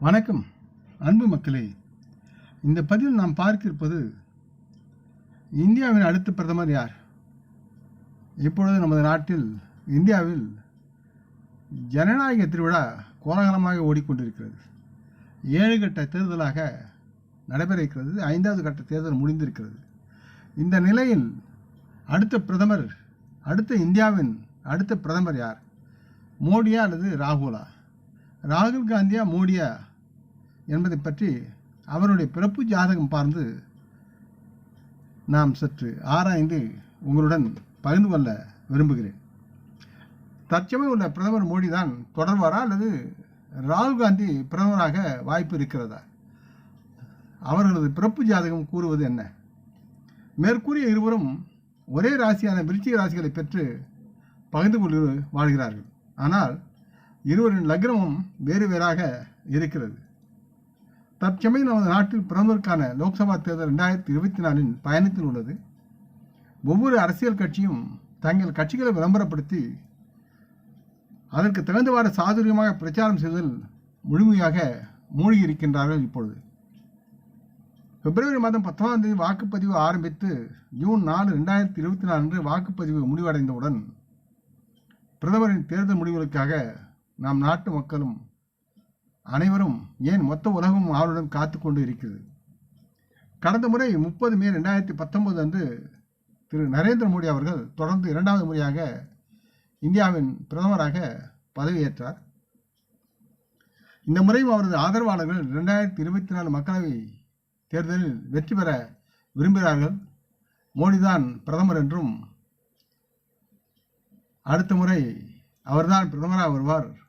வணக்கம் அன்பு மக்களே. இந்த பதிவில் நாம் பார்க்கிருப்பது இந்தியாவின் அடுத்த பிரதமர் யார்? இப்பொழுது நமது நாட்டில் இந்தியாவில் ஜனநாயக திருவிழா கோலாகலமாக ஓடிக்கொண்டிருக்கிறது. ஏழு கட்ட தேர்தலாக நடைபெற இருக்கிறது ஐந்தாவது கட்ட தேர்தல் முடிந்திருக்கிறது. இந்த நிலையில் அடுத்த பிரதமர் அடுத்த இந்தியாவின் அடுத்த பிரதமர் யார்? மோடியா அல்லது ராகுலா? ராகுல் காந்தியா மோடியா என்பதை பற்றி அவருடைய பிறப்பு ஜாதகம் பார்ந்து நாம் சற்று ஆராய்ந்து உங்களுடன் பகிர்ந்து கொள்ள விரும்புகிறேன். தற்சமயம் உள்ள பிரதமர் மோடி தான் தொடர்வாரா அல்லது ராகுல் காந்தி பிரதமராக வாய்ப்பு இருக்கிறதா? அவர்களது பிறப்பு ஜாதகம் கூறுவது என்ன? மேற்கூறிய இருவரும் ஒரே ராசியான விருச்சிக ராசிகளை பெற்று பகிர்ந்து கொண்டு வாழ்கிறார்கள். ஆனால் இருவரின் லக்னமும் வேறு வேறாக இருக்கிறது. தற்சமயம் நமது நாட்டில் பிரதமருக்கான லோக்சபா தேர்தல் ரெண்டாயிரத்தி இருபத்தி நாலின் பயணத்தில் உள்ளது. ஒவ்வொரு அரசியல் கட்சியும் தங்கள் கட்சிகளை விளம்பரப்படுத்தி அதற்கு தகுந்தவாறு சாதுரியமாக பிரச்சாரம் செய்தல் முழுமையாக மூழ்கி இருக்கின்றார்கள் இப்பொழுது. பிப்ரவரி மாதம் பத்தொன்பதாம் தேதி வாக்குப்பதிவு ஆரம்பித்து ஜூன் நாலு ரெண்டாயிரத்தி இருபத்தி நாலு அன்று வாக்குப்பதிவு முடிவடைந்தவுடன் பிரதமரின் தேர்தல் முடிவுகளுக்காக நாம் நாட்டு மக்களும் அனைவரும் ஏன் மொத்த உலகம் ஆவலுடன் காத்து கொண்டு இருக்கிறது? கடந்த முறை முப்பது மே ரெண்டாயிரத்தி பத்தொன்பது அன்று திரு நரேந்திர மோடி அவர்கள் தொடர்ந்து இரண்டாவது முறையாக இந்தியாவின் பிரதமராக பதவியேற்றார். இந்த முறையும் அவரது ஆதரவாளர்கள் இரண்டாயிரத்தி இருபத்தி நாலு மக்களவை தேர்தலில் வெற்றி பெற விரும்புகிறார்கள். மோடிதான் பிரதமர் என்றும் அடுத்த முறை அவர்தான் பிரதமராக வருவார்.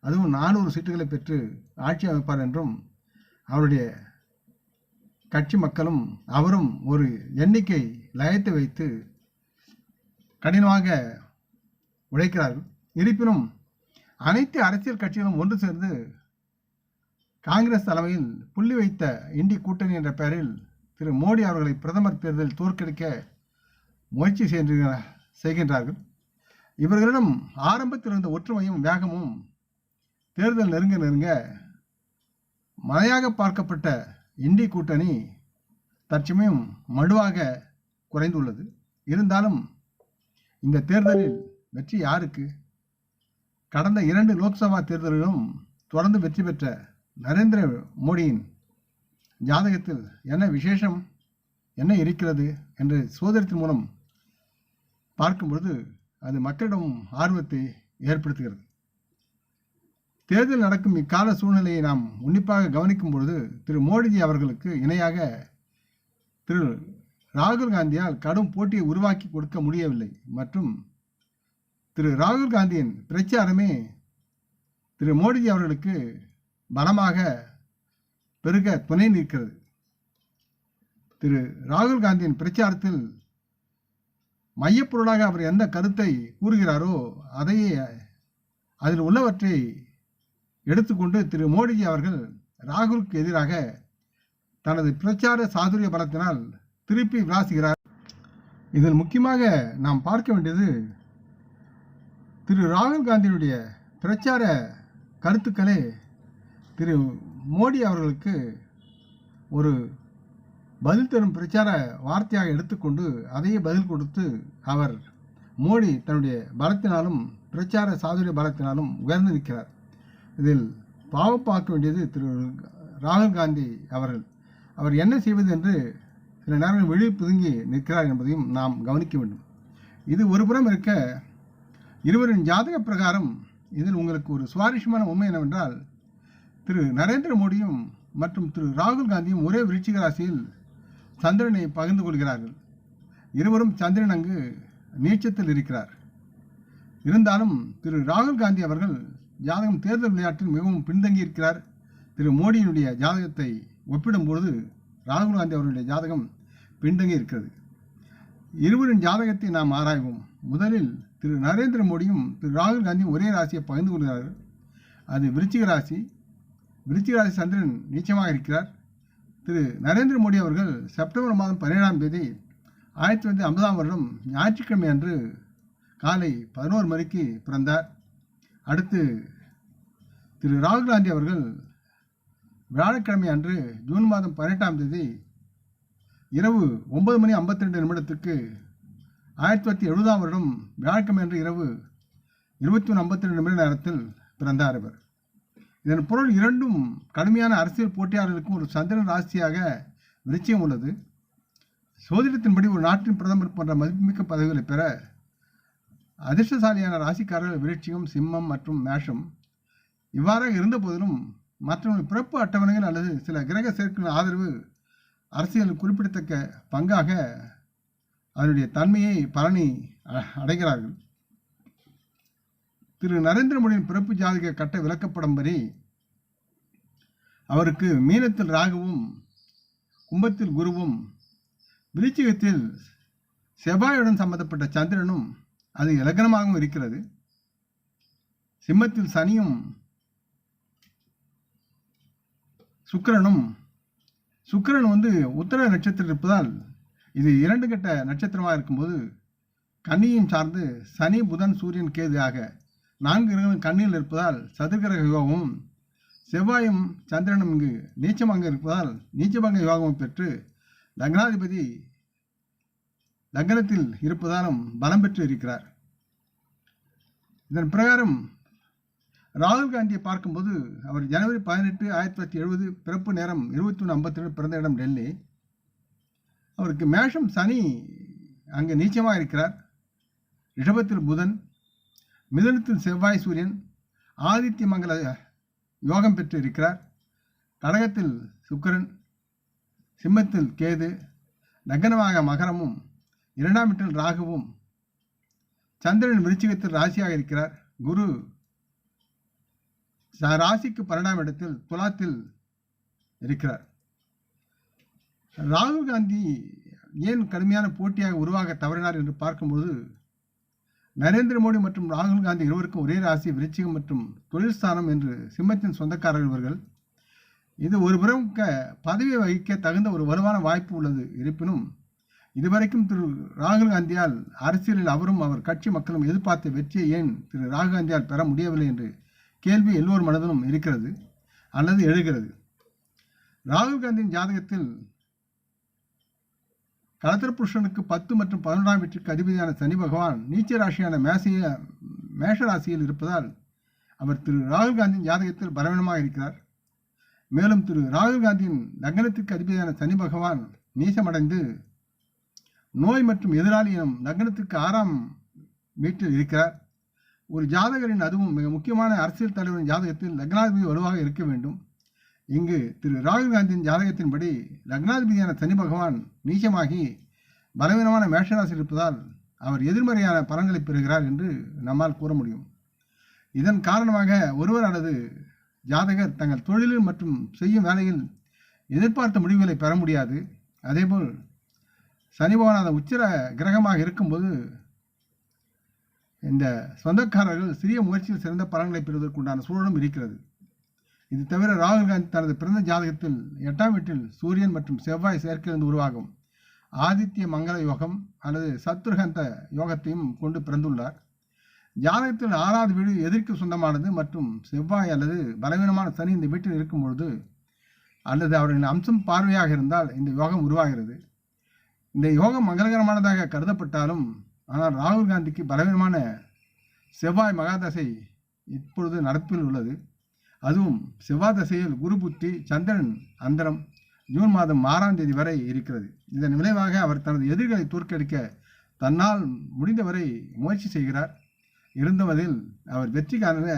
அதுவும் நானூறு சீட்டுகளை பெற்று ஆட்சி அமைப்பார் என்றும் அவருடைய கட்சி மக்களும் அவரும் ஒரு எண்ணிக்கை லயத்தை வைத்து கடினமாக உழைக்கிறார்கள். இருப்பினும் அனைத்து அரசியல் கட்சிகளும் ஒன்று சேர்ந்து காங்கிரஸ் தலைமையில் புள்ளி வைத்த இண்டி கூட்டணி என்ற பெயரில் திரு மோடி அவர்களை பிரதமர் தேர்தலில் தோற்கடிக்க முயற்சி செய்கின்ற செய்கின்றார்கள். இவர்களிடம் ஆரம்பத்தில் இருந்த ஒற்றுமையும் வேகமும் தேர்தல் நெருங்க நெருங்க மழையாக பார்க்கப்பட்ட இண்டி கூட்டணி தற்சமயம் மடுவாக குறைந்துள்ளது. இருந்தாலும் இந்த தேர்தலில் வெற்றி யாருக்கு? கடந்த இரண்டு லோக்சபா தேர்தலிலும் தொடர்ந்து வெற்றி பெற்ற நரேந்திர மோடியின் ஜாதகத்தில் என்ன விசேஷம் என்ன இருக்கிறது என்று சோதனத்தின் மூலம் பார்க்கும்பொழுது அது மக்களிடம் ஆர்வத்தை ஏற்படுத்துகிறது. தேர்தல் நடக்கும் இக்கால சூழ்நிலையை நாம் உன்னிப்பாக கவனிக்கும் பொழுது திரு மோடிஜி அவர்களுக்கு இணையாக திரு ராகுல் காந்தியால் கடும் போட்டியை உருவாக்கி கொடுக்க முடியவில்லை. மற்றும் திரு ராகுல் காந்தியின் பிரச்சாரமே திரு மோடிஜி அவர்களுக்கு பலமாக பெருக துணை நிற்கிறது. திரு ராகுல் காந்தியின் பிரச்சாரத்தில் மையப்பொருளாக அவர் எந்த கருத்தை கூறுகிறாரோ அதையே அதில் உள்ளவற்றை எடுத்துக்கொண்டு திரு மோடிஜி அவர்கள் ராகுலுக்கு எதிராக தனது பிரச்சார சாதுரிய பலத்தினால் திருப்பி விளாசுகிறார் இதில் முக்கியமாக நாம் பார்க்க வேண்டியது திரு ராகுல் காந்தியினுடைய பிரச்சார கருத்துக்களே திரு மோடி அவர்களுக்கு ஒரு பதில் தரும் பிரச்சார வார்த்தையாக எடுத்துக்கொண்டு அதையே பதில் கொடுத்து அவர் மோடி தன்னுடைய பலத்தினாலும் பிரச்சார சாதுரிய பலத்தினாலும் உயர்ந்து நிற்கிறார் இதில் பாவம் பார்க்க வேண்டியது திரு ராகுல் காந்தி அவர்கள். அவர் என்ன செய்வது என்று சில நேரங்கள் விழி புதுங்கி நிற்கிறார் என்பதையும் நாம் கவனிக்க வேண்டும். இது ஒருபுறம் இருக்க இருவரின் ஜாதக பிரகாரம் இதில் உங்களுக்கு ஒரு சுவாரஸ்யமான உண்மை என்னவென்றால் திரு நரேந்திர மோடியும் மற்றும் திரு ராகுல் காந்தியும் ஒரே விருச்சிக ராசியில் சந்திரனை பகிர்ந்து கொள்கிறார்கள். இருவரும் சந்திரன் அங்கு நீச்சத்தில் இருக்கிறார். இருந்தாலும் திரு ராகுல் காந்தி அவர்கள் ஜாதகம் தேர்தல் விளையாட்டில் மிகவும் பின்தங்கி இருக்கிறார் திரு. மோடியினுடைய ஜாதகத்தை ஒப்பிடும்பொழுது ராகுல் காந்தி அவர்களுடைய ஜாதகம் பின்தங்கி இருக்கிறது இருவரின் ஜாதகத்தை நாம் ஆராய்வோம். முதலில் திரு. நரேந்திர மோடியும் திரு. ராகுல் காந்தியும் ஒரே ராசியை பகிர்ந்து கொள்கிறார்கள். அது விருச்சிக ராசி. விருச்சிக ராசி சந்திரன் நீச்சமாக இருக்கிறார். திரு. நரேந்திர மோடி அவர்கள் செப்டம்பர் மாதம் பதினேழாம் தேதி ஆயிரத்தி தொள்ளாயிரத்தி ஐம்பதாம் வருடம் ஞாயிற்றுக்கிழமை அன்று காலை பதினோரு மணிக்கு பிறந்தார். அடுத்து திரு ராகுல் காந்தி அவர்கள் வியாழக்கிழமை அன்று ஜூன் மாதம் பதினெட்டாம் தேதி இரவு ஒன்பது மணி ஐம்பத்தி ரெண்டு நிமிடத்துக்கு ஆயிரத்தி தொள்ளாயிரத்தி எழுபதாம் வருடம் வியாழக்கிழமை அன்று இரவு இருபத்தி ஒன்று ஐம்பத்தி ரெண்டு நிமிட நேரத்தில் பிறந்தார் இவர். இதன் பொருள் இரண்டும் கடுமையான அரசியல் போட்டியாளர்களுக்கும் ஒரு சந்திரன் ராசியாக நிச்சயம் உள்ளது. சோதிடத்தின்படி ஒரு நாட்டின் பிரதமர் போன்ற மதிப்புமிக்க பதவிகளை பெற அதிர்ஷ்டசாலியான ராசிக்காரர்கள் விருட்சிகம் சிம்மம் மற்றும் மேஷம். இவ்வாறாக இருந்த போதிலும் மற்றவர்கள் பிறப்பு அட்டவணைகள் அல்லது சில கிரக சேர்க்கையின் ஆதரவு அரசியல் குறிப்பிடத்தக்க பங்காக அதனுடைய தன்மையை பலனை அ- அடைகிறார்கள். திரு நரேந்திர மோடியின் பிறப்பு ஜாதக கட்ட விளக்கப்படம்படி அவருக்கு மீனத்தில் ராகுவும் கும்பத்தில் குருவும் விருச்சிகத்தில் செவ்வாயுடன் சம்பந்தப்பட்ட சந்திரனும் அது இலக்கணமாகவும் இருக்கிறது. சிம்மத்தில் சனியும் சுக்கிரனும் சுக்கிரன் வந்து உத்தர நட்சத்திரம் இருப்பதால் இது இரண்டு கட்ட நட்சத்திரமாக இருக்கும்போது கன்னியும் சார்ந்து சனி புதன் சூரியன் கேது ஆக நான்கு கிரகங்கள் கண்ணியில் இருப்பதால் சதுர்கிரக யோகமும் செவ்வாயும் சந்திரனும் இங்கு நீச்சமாக இருப்பதால் நீச்சபங்க யோகமும் பெற்று லக்னாதிபதி லக்னத்தில் இருப்பதாலும் பலம் பெற்று இருக்கிறார். இதன் பிரகாரம் ராகுல் காந்தியை பார்க்கும்போது அவர் ஜனவரி பதினெட்டு ஆயிரத்தி தொள்ளாயிரத்தி எழுபது பிறப்பு நேரம் இருபத்தி ஒன்று ஐம்பத்தி ரெண்டு பிறந்த இடம் டெல்லி. அவருக்கு மேஷம் சனி அங்கே நீச்சமாக இருக்கிறார். ரிஷபத்தில் புதன் மிதுனத்தில் செவ்வாய் சூரியன் ஆதித்ய மங்கல யோகம் பெற்று இருக்கிறார். கடகத்தில் சுக்கிரன் சிம்மத்தில் கேது லக்னமாக மகரமும் இரண்டாம் வீட்டில் ராகுவும் சந்திரன் விருச்சிகத்தில் ராசியாக இருக்கிறார். குரு ராசிக்கு பன்னெண்டாம் இடத்தில் துலாத்தில் இருக்கிறார். ராகுல் காந்தி ஏன் கடுமையான போட்டியாக உருவாக தவறினார் என்று பார்க்கும்போது நரேந்திர மோடி மற்றும் ராகுல் காந்தி இருவருக்கும் ஒரே ராசி விருச்சிகம் மற்றும் தொழில்ஸ்தானம் என்று சிம்மத்தின் சொந்தக்காரர்கள் இவர்கள். இது ஒரு புறம் பதவி வகிக்க தகுந்த ஒரு வலுவான வாய்ப்பு உள்ளது. இருப்பினும் இதுவரைக்கும் திரு ராகுல் காந்தியால் அரசியலில் அவரும் அவர் கட்சி மக்களும் எதிர்பார்த்த வெற்றியை ஏன் திரு ராகுல் காந்தியால் பெற முடியவில்லை என்று கேள்வி எல்லோர் மனதிலும் இருக்கிறது அல்லது எழுகிறது. ராகுல் காந்தியின் ஜாதகத்தில் கலத்திரபுருஷனுக்கு பத்து மற்றும் பதினொன்றாம் வீட்டிற்கு அதிபதியான சனி பகவான் நீச்ச ராசியான மேசைய மேஷ ராசியில் இருப்பதால் அவர் திரு ராகுல் காந்தியின் ஜாதகத்தில் பலவீனமாக இருக்கிறார். மேலும் திரு ராகுல் காந்தியின் லக்னத்திற்கு அதிபதியான சனி பகவான் நீசமடைந்து நோய் மற்றும் எதிராளி எனும் லக்னத்திற்கு ஆறாம் வீட்டில் இருக்கிறார். ஒரு ஜாதகரின் அதுவும் மிக முக்கியமான அரசியல் தலைவரின் ஜாதகத்தில் லக்னாதிபதி வலுவாக இருக்க வேண்டும். இங்கு திரு ராகுல் காந்தியின் ஜாதகத்தின்படி லக்னாதிபதியான சனி பகவான் நீச்சமாகி பலவீனமான மேஷராசி இருப்பதால் அவர் எதிர்மறையான பலன்களை பெறுகிறார் என்று நம்மால் கூற முடியும். இதன் காரணமாக ஒருவர் அல்லது ஜாதகர் தங்கள் தொழிலில் மற்றும் செய்யும் வேலையில் எதிர்பார்த்த முடிவுகளை பெற முடியாது. அதேபோல் சனி பகவான் அந்த உச்சிர கிரகமாக இருக்கும்போது இந்த சொந்தக்காரர்கள் சிறிய முயற்சியில் சிறந்த பலன்களை பெறுவதற்குண்டான சூழலும் இருக்கிறது. இது தவிர ராகுல் காந்தி தனது பிறந்த ஜாதகத்தில் எட்டாம் வீட்டில் சூரியன் மற்றும் செவ்வாய் சேர்க்கையிலிருந்து உருவாகும். ஆதித்ய மங்கள யோகம் அல்லது சத்ருகந்த யோகத்தையும் கொண்டு பிறந்துள்ளார். ஜாதகத்தில் ஆறாவது வீடு எதிர்க்கு சொந்தமானது மற்றும் செவ்வாய் அல்லது பலவீனமான சனி இந்த வீட்டில் இருக்கும் பொழுது அல்லது அவர்களின் அம்சம் பார்வையாக இருந்தால் இந்த யோகம் உருவாகிறது. இந்த யோகம் மங்களகரமானதாக கருதப்பட்டாலும் ஆனால் ராகுல் காந்திக்கு பலவீனமான செவ்வாய் மகாதசை இப்பொழுது நடப்பில் உள்ளது. அதுவும் செவ்வாய் தசையில் குரு புத்தி சந்திரன் அந்தரம் ஜூன் மாதம் ஆறாம் தேதி வரை இருக்கிறது. இதன் விளைவாக அவர் தனது எதிர்களை தோற்கடிக்க தன்னால் முடிந்தவரை முயற்சி செய்கிறார். இருந்தவதில் அவர் வெற்றி காண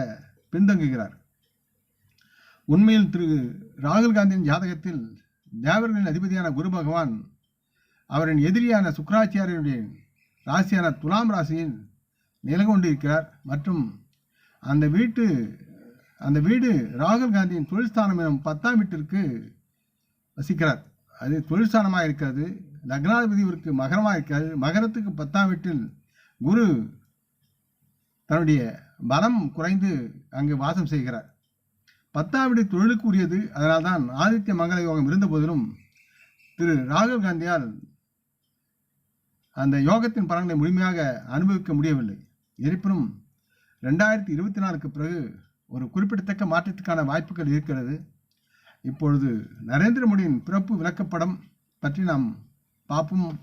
பின்தங்குகிறார். உண்மையில் திரு ராகுல் காந்தியின் ஜாதகத்தில் தேவர்களின் அதிபதியான குரு பகவான் அவரின் எதிரியான சுக்கராச்சாரியனுடைய ராசியான துலாம் ராசியில் நிலை கொண்டிருக்கிறார். மற்றும் அந்த வீட்டு அந்த வீடு ராகுல் காந்தியின் தொழில்ஸ்தானம் எனும் பத்தாம் வீட்டிற்கு வசிக்கிறார். அது தொழில்ஸ்தானமாக இருக்கிறது. லக்னாதிபதி இவருக்கு மகரமாக இருக்கிறது மகரத்துக்கு பத்தாம் வீட்டில் குரு தன்னுடைய பலம் குறைந்து அங்கு வாசம் செய்கிறார். பத்தாம் வீடு தொழிலுக்கு உரியது. அதனால்தான் ஆதித்ய மங்கள யோகம் இருந்த போதிலும் திரு ராகுல் காந்தியால் அந்த யோகத்தின் பலன்களை முழுமையாக அனுபவிக்க முடியவில்லை. இருப்பினும் ரெண்டாயிரத்தி இருபத்தி நாலுக்கு பிறகு ஒரு குறிப்பிடத்தக்க மாற்றத்துக்கான வாய்ப்புகள் இருக்கிறது. இப்பொழுது நரேந்திர மோடியின் பிறப்பு விளக்கப்படம் பற்றி நாம் பார்ப்போம்.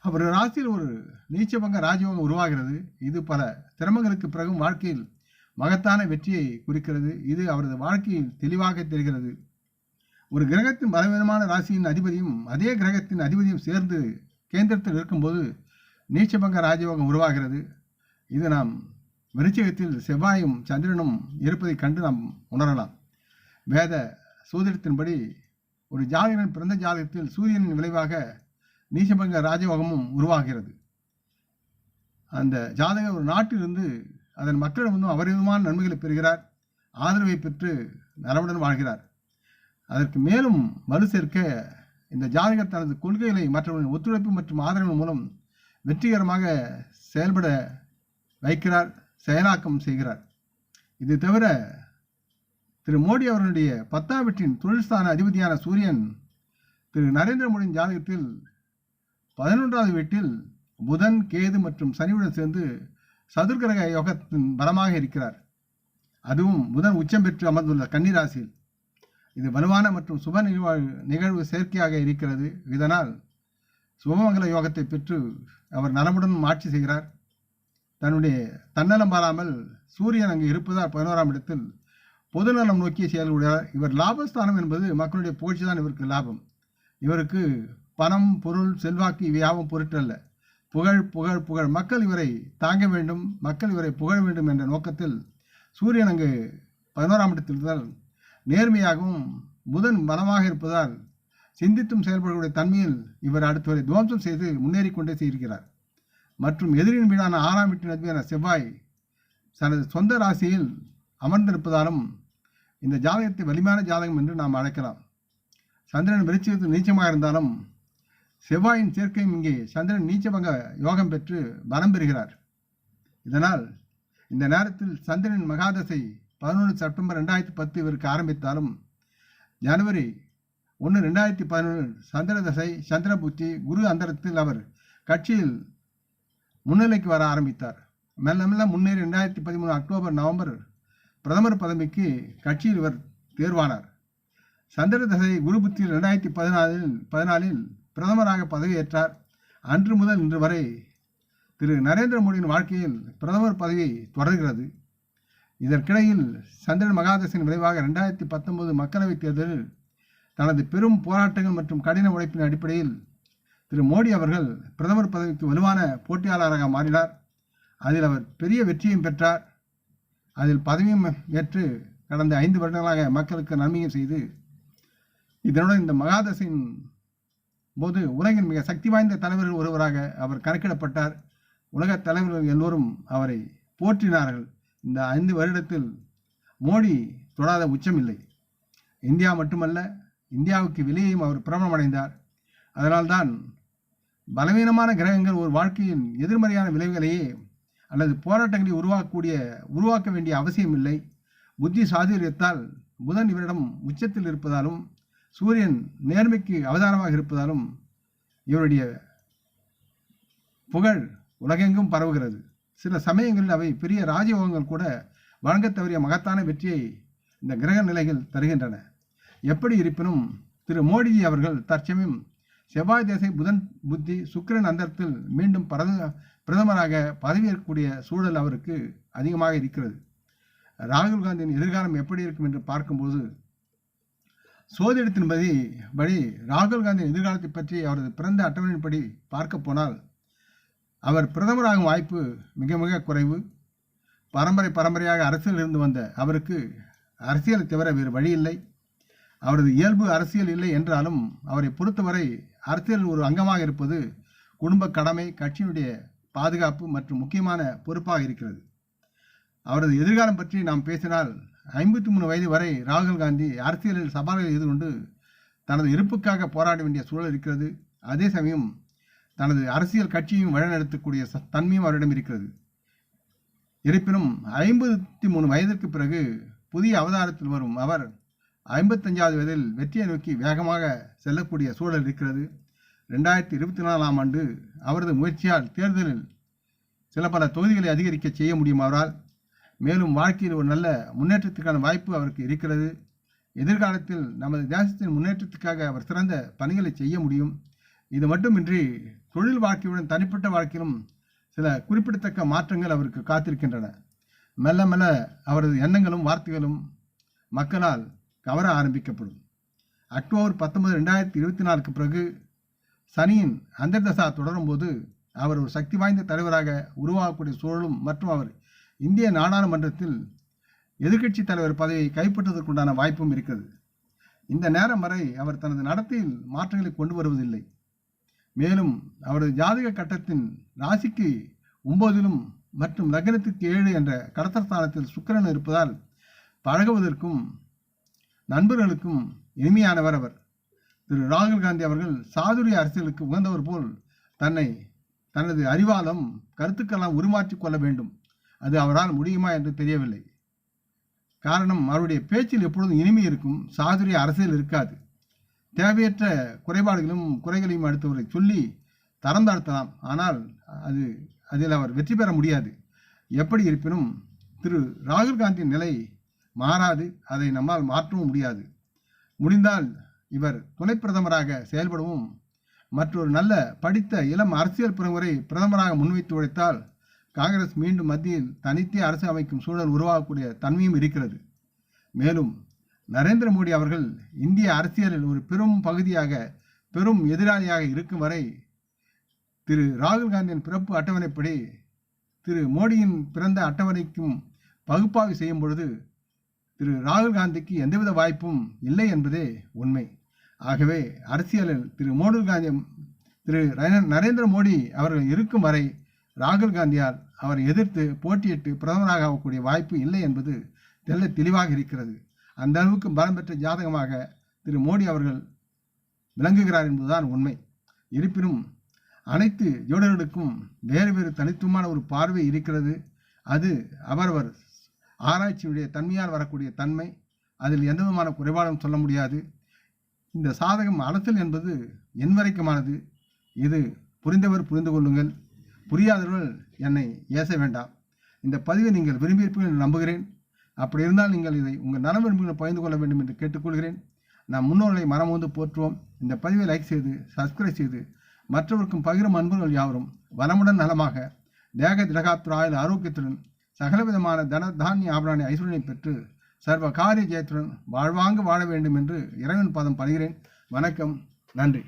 அவர் ராசியில் ஒரு நீச்சபங்க ராஜயோகம் உருவாகிறது. இது பல சிரமங்களுக்கு பிறகும் வாழ்க்கையில் மகத்தான வெற்றியை குறிக்கிறது. இது அவரது வாழ்க்கையில் தெளிவாக தெரிகிறது. ஒரு கிரகத்தின் பலவீனமான ராசியின் அதிபதியும் அதே கிரகத்தின் அதிபதியும் சேர்ந்து கேந்திரத்தில் இருக்கும்போது நீச்சபங்க ராஜயோகம் உருவாகிறது. இது நாம் விருச்சிகத்தில் செவ்வாயும் சந்திரனும் இருப்பதைக் கண்டு நாம் உணரலாம். வேத சூதிரத்தின்படி ஒரு ஜாதகன் பிறந்த ஜாதகத்தில் சூரியனின் விளைவாக நீச்சபங்க ராஜயோகமும் உருவாகிறது. அந்த ஜாதகர் ஒரு நாட்டிலிருந்து அதன் மக்களிடமும் அபரிதமான நன்மைகளை பெறுகிறார். ஆதரவை பெற்று நலவுடன் வாழ்கிறார். அதற்கு மேலும் வலு சேர்க்க இந்த ஜாதகர் தனது கொள்கைகளை மற்றவர்களின் ஒத்துழைப்பு மற்றும் ஆதரவு மூலம் வெற்றிகரமாக செயல்பட வைக்கிறார் செயலாக்கம் செய்கிறார். இது தவிர திரு மோடி அவர்களுடைய பத்தாம் வீட்டின் தொழில்ஸ்தான அதிபதியான சூரியன் திரு நரேந்திர மோடியின் ஜாதகத்தில் பதினொன்றாவது வீட்டில் புதன் கேது மற்றும் சனியுடன் சேர்ந்து சதுர்கிரக யோகத்தின் பலமாக இருக்கிறார். அதுவும் புதன் உச்சம் பெற்று அமர்ந்துள்ள கன்னிராசியில் இது வலுவான மற்றும் சுப நிகழ்வு நிகழ்வு செயற்கையாக இருக்கிறது. இதனால் சுபமங்கல யோகத்தை பெற்று அவர் நலமுடன் ஆட்சி செய்கிறார். தன்னுடைய தன்னலம் பாராமல் சூரியன் அங்கு இருப்பதால் பதினோராம் இடத்தில் பொதுநலம் நோக்கி செயல்படுகிறார் இவர் லாபஸ்தானம் என்பது மக்களுடைய புகழ்ச்சி தான். இவருக்கு லாபம். இவருக்கு பணம் பொருள் செல்வாக்கு இவையாவும் பொருட்டல்ல புகழ் புகழ் புகழ். மக்கள் இவரை தாங்க வேண்டும். மக்கள் இவரை புகழ வேண்டும் என்ற நோக்கத்தில் சூரியன் அங்கு பதினோராம் இடத்தில் இருந்தால் நேர்மையாகவும் புதன் பலமாக இருப்பதால் சிந்தித்தும் செயல்படக்கூடிய தன்மையில் இவர் அடுத்தவரை துவம்சம் செய்து முன்னேறி கொண்டே செய்கிறார் மற்றும் எதிரின் வீடான ஆறாம் வீட்டின் அதிபதியான செவ்வாய் தனது சொந்த ராசியில் அமர்ந்திருப்பதாலும் இந்த ஜாதகத்தை வலிமையான ஜாதகம் என்று நாம் அழைக்கலாம். சந்திரன் விருச்சிகத்தில் நீச்சமாக இருந்தாலும் செவ்வாயின் சேர்க்கையும் இங்கே சந்திரன் நீச்சபங்க யோகம் பெற்று பலம் பெறுகிறார். இதனால் இந்த நேரத்தில் சந்திரனின் மகாதசை பதினொன்று செப்டம்பர் ரெண்டாயிரத்தி பத்து இவருக்கு ஆரம்பித்தாலும் ஜனவரி ஒன்று ரெண்டாயிரத்தி பதினொன்று சந்திரதசை தசை குரு அந்தரத்தில் அவர் கட்சியில் முன்னிலைக்கு வர ஆரம்பித்தார். மெல்ல மெல்ல முன்னேறி ரெண்டாயிரத்தி பதிமூணு அக்டோபர் நவம்பர் பிரதமர் பதவிக்கு கட்சியில் இவர் தேர்வானார். சந்திரதசை குரு புத்தியில் ரெண்டாயிரத்தி பதினாலில் பதினாலில் பிரதமராக பதவியேற்றார். அன்று முதல் இன்று வரை திரு நரேந்திர மோடியின் வாழ்க்கையில் பிரதமர் பதவி தொடர்கிறது. இதற்கிடையில் சந்திரன் மகாதசின் விளைவாக ரெண்டாயிரத்தி பத்தொன்பது மக்களவைத் தேர்தலில் தனது பெரும் போராட்டங்கள் மற்றும் கடின உழைப்பின் அடிப்படையில் திரு மோடி அவர்கள் பிரதமர் பதவிக்கு வலுவான போட்டியாளராக மாறினார். அதில் அவர் பெரிய வெற்றியும் பெற்றார். அதில் பதவியும் ஏற்று கடந்த ஐந்து வருடங்களாக மக்களுக்கு நன்மையும் செய்து இதனுடன் இந்த மகாதசின் போது உலகின் மிக சக்தி வாய்ந்த தலைவர்கள் ஒருவராக அவர் கணக்கிடப்பட்டார். உலகத் தலைவர்கள் எல்லோரும் அவரை போற்றினார்கள். இந்த ஐந்து வருடத்தில் மோடி தொடாத உச்சம் இல்லை இந்தியா மட்டுமல்ல இந்தியாவுக்கு வெளியேயும் அவர் பிரபலமடைந்தார். அதனால்தான் பலவீனமான கிரகங்கள் ஒரு வாழ்க்கையின் எதிர்மறையான விளைவுகளையே அல்லது போராட்டங்களை உருவாக்கக்கூடிய உருவாக்க வேண்டிய அவசியம் இல்லை புத்தி சாதுரியத்தால் புதன் இவரிடம் உச்சத்தில் இருப்பதாலும் சூரியன் நேர்மைக்கு அவதாரமாக இருப்பதாலும் இவருடைய புகழ் உலகெங்கும் பரவுகிறது. சில சமயங்களில் அவை பெரிய ராஜயோகங்கள் கூட வழங்க தவறிய மகத்தான வெற்றியை இந்த கிரக நிலைகள் தருகின்றன. எப்படி இருப்பினும் திரு மோடிஜி அவர்கள் தற்சமயம் செவ்வாய் தேசை புதன் புத்தி சுக்கிரன் அந்தரத்தில் மீண்டும் பிரத பிரதமராக பதவியேற்கக்கூடிய சூழல் அவருக்கு அதிகமாக இருக்கிறது. ராகுல் காந்தியின் எதிர்காலம் எப்படி இருக்கும் என்று பார்க்கும்போது சோதிடத்தின்படி படி ராகுல் காந்தியின் எதிர்காலத்தை பற்றி அவரது பிறந்த அட்டவணையின்படி பார்க்க போனால் அவர் பிரதமராகும் வாய்ப்பு மிக மிக குறைவு. பரம்பரை பரம்பரையாக அரசியல் இருந்து வந்த அவருக்கு அரசியலை தவிர வேறு வழி இல்லை. அவரது இயல்பு அரசியல் இல்லை என்றாலும் அவரை பொறுத்தவரை அரசியல் ஒரு அங்கமாக இருப்பது குடும்ப கடமை கட்சியினுடைய பாதுகாப்பு மற்றும் முக்கியமான பொறுப்பாக இருக்கிறது. அவரது எதிர்காலம் பற்றி நாம் பேசினால் ஐம்பத்தி மூணு வயது வரை ராகுல் காந்தி அரசியலில் சவால்களை எதிர்கொண்டு தனது இருப்புக்காக போராட வேண்டிய சூழல் இருக்கிறது. அதே சமயம் தனது அரசியல் கட்சியும் வழிநடத்தக்கூடிய ச- தன்மையும் அவரிடம் இருக்கிறது. இருப்பினும் ஐம்பத்தி மூணு வயதிற்கு பிறகு புதிய அவதாரத்தில் வரும் அவர் ஐம்பத்தஞ்சாவது வயதில் வெற்றியை நோக்கி வேகமாக செல்லக்கூடிய சூழல் இருக்கிறது. ரெண்டாயிரத்தி இருபத்தி நாலாம் ஆண்டு அவரது முயற்சியால் தேர்தலில் சில பல தொகுதிகளை அதிகரிக்க செய்ய முடியும் அவரால். மேலும் வாழ்க்கையில் ஒரு நல்ல முன்னேற்றத்துக்கான வாய்ப்பு அவருக்கு இருக்கிறது. எதிர்காலத்தில் நமது தேசத்தின் முன்னேற்றத்துக்காக அவர் சிறந்த பணிகளை செய்ய முடியும். இது மட்டுமின்றி தொழில் வாழ்க்கையுடன் தனிப்பட்ட வாழ்க்கையிலும் சில குறிப்பிடத்தக்க மாற்றங்கள் அவருக்கு காத்திருக்கின்றன. மெல்ல மெல்ல அவரது எண்ணங்களும் வார்த்தைகளும் மக்களால் கவர ஆரம்பிக்கப்படும். அக்டோபர் பத்தொன்பது ரெண்டாயிரத்தி இருபத்தி நாலுக்கு பிறகு சனியின் அந்தர்தசா தொடரும்போது அவர் ஒரு சக்தி வாய்ந்த தலைவராக உருவாகக்கூடிய சூழலும் மற்றும் அவர் இந்திய நாடாளுமன்றத்தில் எதிர்க்கட்சி தலைவர் பதவியை கைப்பற்றுவதற்குண்டான வாய்ப்பும் இருக்கிறது. இந்த நேரம் வரை அவர் தனது நடத்தையில் மாற்றங்களை கொண்டு வருவதில்லை. மேலும் அவரது ஜாதக கட்டத்தின் ராசிக்கு ஒன்பதிலும் மற்றும் லக்னத்துக்கு ஏழு என்ற கடத்தஸ்தானத்தில் சுக்கரன் இருப்பதால் பழகுவதற்கும் நண்பர்களுக்கும் இனிமையானவர் அவர். திரு. ராகுல் காந்தி அவர்கள் சாதுரிய அரசியலுக்கு உகந்தவர் போல் தன்னை தனது அறிவாலும் கருத்துக்கெல்லாம் உருமாற்றிக் கொள்ள வேண்டும். அது அவரால் முடியுமா என்று தெரியவில்லை. காரணம் அவருடைய பேச்சில் எப்பொழுதும் இனிமை இருக்கும். சாதுரிய அரசியல் இருக்காது. தேவையற்ற குறைபாடுகளும் குறைகளையும் அடுத்தவரை சொல்லி தரம் தாழ்த்தலாம். ஆனால் அது அதில் அவர் வெற்றி பெற முடியாது. எப்படி இருப்பினும் திரு ராகுல் காந்தியின் நிலை மாறாது. அதை நம்மால் மாற்றவும் முடியாது. முடிந்தால் இவர் துணை பிரதமராக செயல்படவும் மற்றொரு நல்ல படித்த இளம் அரசியல் பிரமுறை பிரதமராக முன்வைத்து உழைத்தால் காங்கிரஸ் மீண்டும் மத்தியில் தனித்தே அரசு அமைக்கும் சூழல் உருவாகக்கூடிய தன்மையும் இருக்கிறது. மேலும் நரேந்திர மோடி அவர்கள் இந்திய அரசியலில் ஒரு பெரும் பகுதியாக பெரும் எதிராளியாக இருக்கும் வரை திரு ராகுல் காந்தியின் பிறப்பு அட்டவணைப்படி திரு மோடியின் பிறந்த அட்டவணைக்கும் பகுப்பாய்வு செய்யும் பொழுது திரு ராகுல் காந்திக்கு எந்தவித வாய்ப்பும் இல்லை என்பதே உண்மை. ஆகவே அரசியலில் திரு மோடி காந்தி திரு நரேந்திர மோடி அவர்கள் இருக்கும் வரை ராகுல் காந்தியால் அவரை எதிர்த்து போட்டியிட்டு பிரதமராக ஆகக்கூடிய வாய்ப்பு இல்லை என்பது தெல்ல தெளிவாக இருக்கிறது. அந்த அளவுக்கு பலம் பெற்ற ஜாதகமாக திரு மோடி அவர்கள் விளங்குகிறார் என்பதுதான் உண்மை. இருப்பினும் அனைத்து ஜோடர்களுக்கும் வேறு வேறு தனித்துவமான ஒரு பார்வை இருக்கிறது. அது அவரவர் ஆராய்ச்சியுடைய தன்மையால் வரக்கூடிய தன்மை. அதில் எந்த விதமான குறைபாடும் சொல்ல முடியாது. இந்த சாதகம் அலத்தல் என்பது என்வரைக்குமானது இது புரிந்தவர் புரிந்து கொள்ளுங்கள். புரியாதவர்கள் என்னை ஏச வேண்டாம். இந்த பதிவை நீங்கள் விரும்பியிருப்பீர்கள் நம்புகிறேன். அப்படி இருந்தால் நீங்கள் இதை உங்கள் நலம் விரும்புகளை பகிர்ந்து கொள்ள வேண்டும் என்று கேட்டுக்கொள்கிறேன். நாம் முன்னோர்களை மனம் வந்து போற்றுவோம். இந்த பதிவை லைக் செய்து சப்ஸ்கிரைப் செய்து மற்றவருக்கும் பகிரும் அன்புகள் யாவரும் வளமுடன் நலமாக தேக திடகாத்துராயில் ஆரோக்கியத்துடன் சகலவிதமான தன தானிய ஆபராணி ஐஸ்வர்யனை பெற்று சர்வ காரிய ஜெயத்துடன் வாழ்வாங்க வாழ வேண்டும் என்று இறைவன் பாதம் படுகிறேன் வணக்கம். நன்றி.